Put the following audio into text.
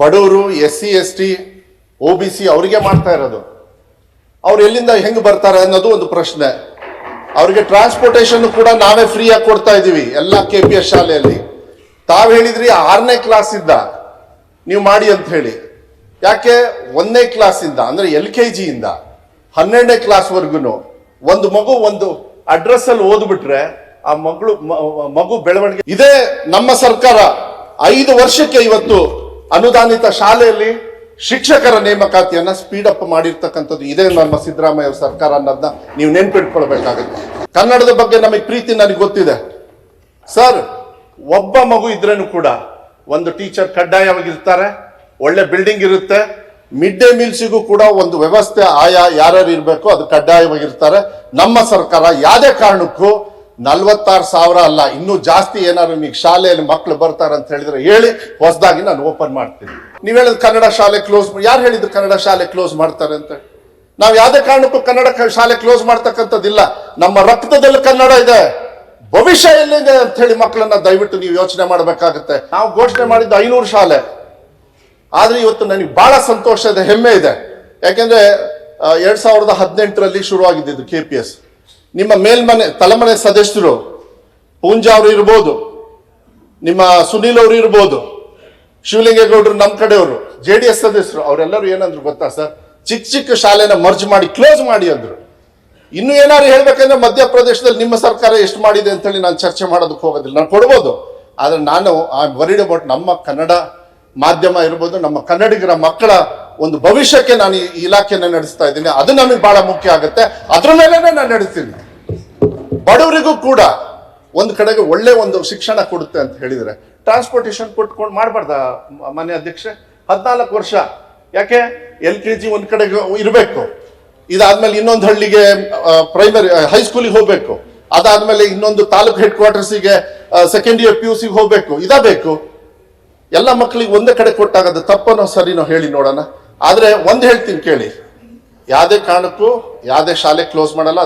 ಬಡವರು S C S T O B C ಅವರಿಗೆ ಮಾಡ್ತಾ ಇರೋದು. ಅವ್ರು ಎಲ್ಲಿಂದ ಹೆಂಗ್ ಬರ್ತಾರೆ ಅನ್ನೋದು ಒಂದು ಪ್ರಶ್ನೆ. ಅವರಿಗೆ ಟ್ರಾನ್ಸ್ಪೋರ್ಟೇಷನ್ ಕೂಡ ನಾವೇ ಫ್ರೀಯಾಗಿ ಕೊಡ್ತಾ ಇದೀವಿ ಎಲ್ಲ ಕೆ ಪಿ ಎಸ್ ಶಾಲೆಯಲ್ಲಿ. ತಾವು ಹೇಳಿದ್ರಿ ಆರನೇ ಕ್ಲಾಸ್ ಇಂದ. ನೀವು ಮಾಡಿ ಅಂತ ಹೇಳಿ. ಯಾಕೆ? ಒಂದನೇ ಕ್ಲಾಸ್ ಇಂದ, ಅಂದ್ರೆ ಎಲ್ ಕೆ ಜಿಯಿಂದ ಹನ್ನೆರಡನೇ ಕ್ಲಾಸ್ ವರ್ಗುನು. ಒಂದು ಮಗು ಒಂದು ಅಡ್ರೆಸ್ ಅಲ್ಲಿ ಓದ್ಬಿಟ್ರೆ, ಆ ಮಗಳು ಮಗು ಬೆಳವಣಿಗೆ ಇದೇ ನಮ್ಮ ಸರ್ಕಾರ. ಐದು ವರ್ಷಕ್ಕೆ ಇವತ್ತು ಅನುದಾನಿತ ಶಾಲೆಯಲ್ಲಿ ಶಿಕ್ಷಕರ ನೇಮಕಾತಿಯನ್ನ ಸ್ಪೀಡ್ ಅಪ್ ಮಾಡಿರ್ತಕ್ಕಂಥದ್ದು ಇದೇ ನಮ್ಮ ಸಿದ್ದರಾಮಯ್ಯ ಸರ್ಕಾರ ಅನ್ನೋದನ್ನ ನೀವು ನೆನ್ಪಿಟ್ಕೊಳ್ಬೇಕಾಗುತ್ತೆ. ಕನ್ನಡದ ಬಗ್ಗೆ ನಮಗೆ ಪ್ರೀತಿ ನನಗೆ ಗೊತ್ತಿದೆ. ಸರ್ ಒಬ್ಬ ಮಗು ಇದ್ರೇನು ಕೂಡ ಒಂದು ಟೀಚರ್ ಕಡ್ಡಾಯವಾಗಿರ್ತಾರೆ, ಒಳ್ಳೆ ಬಿಲ್ಡಿಂಗ್ ಇರುತ್ತೆ ಮಿಡ್ ಡೇ ಮೀಲ್ಸಿಗೂ ಕೂಡ ಒಂದು ವ್ಯವಸ್ಥೆ ಆಯಾ ಯಾರ್ಯಾರು ಇರಬೇಕು ಅದು ಕಡ್ಡಾಯವಾಗಿರ್ತಾರೆ. ನಮ್ಮ ಸರ್ಕಾರ ಯಾವುದೇ ಕಾರಣಕ್ಕೂ ನಲ್ವತ್ತಾರು ಸಾವಿರ ಅಲ್ಲ, ಇನ್ನೂ ಜಾಸ್ತಿ ಏನಾದ್ರು ನಿಮಗೆ ಶಾಲೆಯಲ್ಲಿ ಮಕ್ಕಳು ಬರ್ತಾರೆ ಅಂತ ಹೇಳಿದ್ರೆ ಹೇಳಿ, ಹೊಸದಾಗಿ ನಾನು ಓಪನ್ ಮಾಡ್ತೀನಿ. ನೀವು ಹೇಳಿದ ಕನ್ನಡ ಶಾಲೆ ಕ್ಲೋಸ್ ಯಾರು ಹೇಳಿದ್ರು ಕನ್ನಡ ಶಾಲೆ ಕ್ಲೋಸ್ ಮಾಡ್ತಾರೆ ಅಂತ? ನಾವು ಯಾವುದೇ ಕಾರಣಕ್ಕೂ ಕನ್ನಡ ಶಾಲೆ ಕ್ಲೋಸ್ ಮಾಡ್ತಕ್ಕಂಥದ್ದಿಲ್ಲ. ನಮ್ಮ ರಕ್ತದಲ್ಲಿ ಕನ್ನಡ ಇದೆ. ಭವಿಷ್ಯ ಎಲ್ಲಿದೆ ಅಂತ ಹೇಳಿ ಮಕ್ಕಳನ್ನ ದಯವಿಟ್ಟು ನೀವು ಯೋಚನೆ ಮಾಡಬೇಕಾಗುತ್ತೆ. ನಾವು ಘೋಷಣೆ ಮಾಡಿದ್ದು ಐನೂರು ಶಾಲೆ. ಆದ್ರೆ ಇವತ್ತು ನನಗೆ ಬಹಳ ಸಂತೋಷ ಇದೆ ಹೆಮ್ಮೆ ಇದೆ. ಯಾಕೆಂದ್ರೆ ಎರಡ್ ಸಾವಿರದ ಹದಿನೆಂಟರಲ್ಲಿ ಶುರುವಾಗಿದ್ದು ಕೆ ಪಿ ಎಸ್ ನಿಮ್ಮ ಮೇಲ್ಮನೆ, ತಲೆಮನೆ ಸದಸ್ಯರು ಪೂಂಜಾ ಅವರು ಇರ್ಬೋದು, ನಿಮ್ಮ ಸುನೀಲ್ ಅವರು ಇರ್ಬೋದು, ಶಿವಲಿಂಗೇಗೌಡರು ನಮ್ಮ ಕಡೆಯವರು, ಜೆ ಡಿ ಎಸ್ ಸದಸ್ಯರು, ಅವರೆಲ್ಲರೂ ಏನಂದ್ರು ಗೊತ್ತಾ ಸರ್? ಚಿಕ್ಕ ಚಿಕ್ಕ ಶಾಲೆನ ಮರ್ಜ್ ಮಾಡಿ, ಕ್ಲೋಸ್ ಮಾಡಿ ಅಂದರು. ಇನ್ನು ಏನಾದ್ರು ಹೇಳ್ಬೇಕಂದ್ರೆ ಮಧ್ಯಪ್ರದೇಶದಲ್ಲಿ ನಿಮ್ಮ ಸರ್ಕಾರ ಎಷ್ಟು ಮಾಡಿದೆ ಅಂತ ಹೇಳಿ ನಾನು ಚರ್ಚೆ ಮಾಡೋದಕ್ಕೆ ಹೋಗೋದಿಲ್ಲ. ನಾನು ಕೊಡ್ಬೋದು. ಆದರೆ ನಾನು ಆ ವರಿಡ್ ಅಬೌಟ್ ನಮ್ಮ ಕನ್ನಡ ಮಾಧ್ಯಮ ಇರ್ಬೋದು, ನಮ್ಮ ಕನ್ನಡಿಗರ ಮಕ್ಕಳ ಒಂದು ಭವಿಷ್ಯಕ್ಕೆ ನಾನು ಈ ಇಲಾಖೆಯನ್ನು ನಡೆಸ್ತಾ ಇದ್ದೀನಿ. ಅದು ನಮಗೆ ಬಹಳ ಮುಖ್ಯ ಆಗುತ್ತೆ. ಅದ್ರ ಮೇಲೆ ನಾನು ನಡೆಸ್ತೀನಿ. ಬಡವರಿಗೂ ಕೂಡ ಒಂದು ಕಡೆಗೆ ಒಳ್ಳೆ ಒಂದು ಶಿಕ್ಷಣ ಕೊಡುತ್ತೆ ಅಂತ ಹೇಳಿದರೆ ಟ್ರಾನ್ಸ್ಪೋರ್ಟೇಷನ್ ಕೊಟ್ಕೊಂಡು ಮಾಡಬಾರ್ದ ಮನೆ ಅಧ್ಯಕ್ಷೆ? ಹದಿನಾಲ್ಕು ವರ್ಷ. ಯಾಕೆ? ಎಲ್ ಕೆ ಜಿ ಒಂದು ಕಡೆಗೆ ಇರಬೇಕು. ಇದಾದ್ಮೇಲೆ ಇನ್ನೊಂದು ಹಳ್ಳಿಗೆ ಪ್ರೈಮರಿ ಹೈಸ್ಕೂಲಿಗೆ ಹೋಗ್ಬೇಕು. ಅದಾದ್ಮೇಲೆ ಇನ್ನೊಂದು ತಾಲೂಕ್ ಹೆಡ್ ಕ್ವಾರ್ಟರ್ಸಿಗೆ ಸೆಕೆಂಡ್ ಇಯರ್ ಪಿ ಯು ಸಿಗೆ ಹೋಗ್ಬೇಕು. ಇದ ಬೇಕು? ಎಲ್ಲ ಮಕ್ಕಳಿಗೆ ಒಂದೇ ಕಡೆ ಕೊಟ್ಟಾಗ ಅದು ತಪ್ಪನೋ ಸರಿನೋ ಹೇಳಿ ನೋಡೋಣ. ಆದ್ರೆ ಒಂದು ಹೇಳ್ತೀನಿ ಕೇಳಿ. ಯಾವುದೇ ಕಾರಣಕ್ಕೂ, ಯಾವುದೇ ಶಾಲೆ ಕ್ಲೋಸ್ ಮಾಡಲ್ಲ